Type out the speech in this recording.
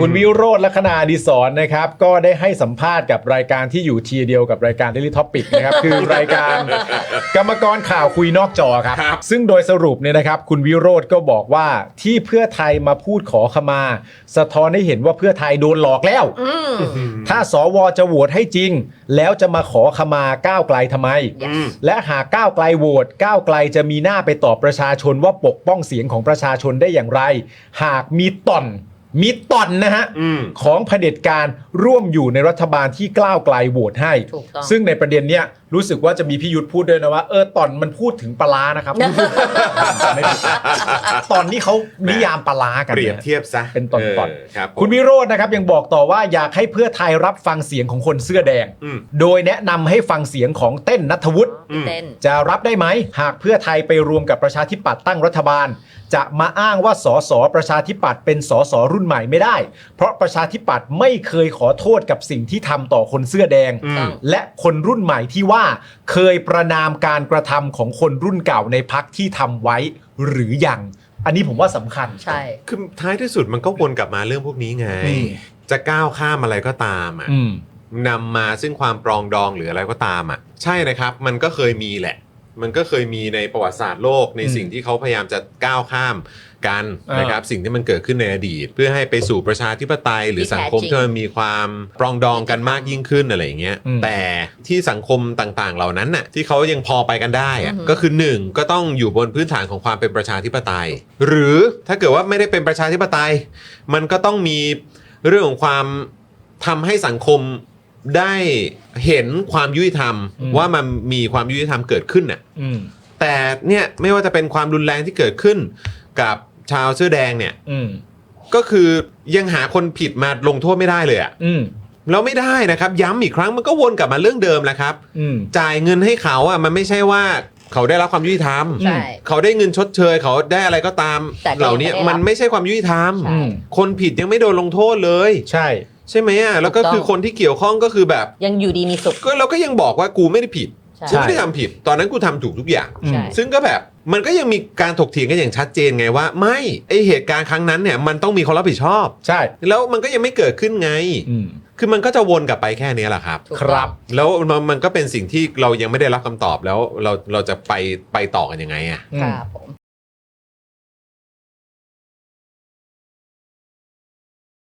คุณวิโรธลัคนาดิศรนะครับ ก็ได้ให้สัมภาษณ์กับรายการที่อยู่ทีเดียวกับรายการ Daily Topic นะครับ คือรายการกรรมกรข่าวคุยนอกจอครับครับซึ่งโดยสรุปเนี่ยนะครับ คุณวิโรธก็บอกว่าที่เพื่อไทยมาพูดขอขมา สะท้อนให้เห็นว่าเพื่อไทยโดนหลอกแล้วอืมถ้าสวจะโหวตให้จริง แล้วจะมาขอขมาก้าวไกลทำไม yes และหากก้าวไกลโหวตก้าวไกลจะมีหน้าไปตอบประชาชนว่าปกป้องเสียงของประชาชนได้อย่างไร หากมีต่อน มีต่อนนะฮะ อืม ของเผด็จการร่วมอยู่ในรัฐบาลที่กล้าวไกลโหวตให้ ถูกต้อง ซึ่งในประเด็นเนี้ยรู้สึกว่าจะมีพี่ยุทธพูดด้วยนะว่าเออต่อนมันพูดถึงปลาร้านะครับไม่ผิดตอนนี้เขานิยามปลาร้ากันเปรียบนะเทียบซะเป็นตอนๆ เครับผม คุณวิโรจน์นะครับยังบอกต่อว่าอยากให้เพื่อไทยรับฟังเสียงของคนเสื้อแดง อืม โดยแนะนำให้ฟังเสียงของเต้นนัทวุฒิ พี่เต้น จะรับได้ไหม หากเพื่อไทยไปรวมกับประชาธิปัตย์ตั้งรัฐบาล จะมาอ้างว่าสสประชาธิปัตย์เป็นสสรุ่นใหม่ไม่ได้ เพราะประชาธิปัตย์ไม่เคยขอโทษกับสิ่งที่ทำต่อคนเสื้อแดง อืม และคนรุ่นใหม่ที่ว่าเคยประนามการกระทำของคนรุ่นเก่าในพักที่ทำไว้หรือยัง อันนี้ผมว่าสำคัญ ใช่ คือท้ายที่สุดมันก็วนกลับมาเรื่องพวกนี้ไงนี่จะก้าวข้ามอะไรก็ตามอะอืม นำมาซึ่งความปรองดองหรืออะไรก็ตามอะ ใช่นะครับ มันก็เคยมีแหละ มันก็เคยมีในประวัติศาสตร์โลกในอืมสิ่งที่เขาพยายามจะก้าวข้ามกันอ่านนะครับสิ่งที่มันเกิดขึ้นในอดีต เพื่อให้ไปสู่ประชาธิปไตย หรือที่สังคมแท้จริงที่มันมีความปรองดองกันมากยิ่งขึ้นอะไรอย่างเงี้ยอืมแต่ที่สังคมต่างๆ เหล่านั้นน่ะที่เขายังพอไปกันได้อะอือหือก็คือหนึ่งก็ต้องอยู่บนพื้นฐานของความเป็นประชาธิปไตย หรือถ้าเกิดว่าไม่ได้เป็นประชาธิปไตย มันก็ต้องมีเรื่องของความทำให้สังคม ได้เห็นความยุติธรรมอืม ว่ามันมีความยุติธรรมเกิดขึ้นน่ะ อืม แต่เนี่ยไม่ว่าจะเป็นความรุนแรงที่เกิดขึ้นกับชาวเสื้อแดงเนี่ย อืม ก็คือยังหาคนผิดมาลงโทษไม่ได้เลยอะอืม แล้วไม่ได้นะครับ ย้ำอีกครั้งมันก็วนกลับมาเรื่องเดิมแหละครับ อืม จ่ายเงินให้เขาอะมันไม่ใช่ว่าเขาได้รับความยุติธรรม ใช่ เขาได้เงินชดเชย เขาได้อะไรก็ตาม แต่ก็เหล่านี้ยังไม่ได้รับมันไม่ใช่ความยุติธรรม ใช่อืมคนผิดยังไม่โดนลงโทษเลย ใช่ ใช่ไหมอะแล้วก็ถูกต้องคือคนที่เกี่ยวข้องก็คือแบบ ยังอยู่ดีมีสุข ก็เราก็ยังบอกว่ากูไม่ได้ผิดใช่กูไม่ได้ทำผิด ตอนนั้นกูทำถูกทุกอย่างอืมใช่ ซึ่งก็แบบมันก็ยังมีการถกเถียงกันอย่างชัดเจนไงว่า ไม่ไอเหตุการณ์ครั้งนั้นเนี่ยมันต้องมีคนรับผิดชอบ ใช่แล้วมันก็ยังไม่เกิดขึ้นไง อืม คือมันก็จะวนกลับไปแค่นี้แหละครับ ถูกคต้รัองบแล้วมันมันก็เป็นสิ่งที่เรายังไม่ได้รับคำตอบแล้วเราเราจะไปไปต่อกันยังไงอะอืมครับผม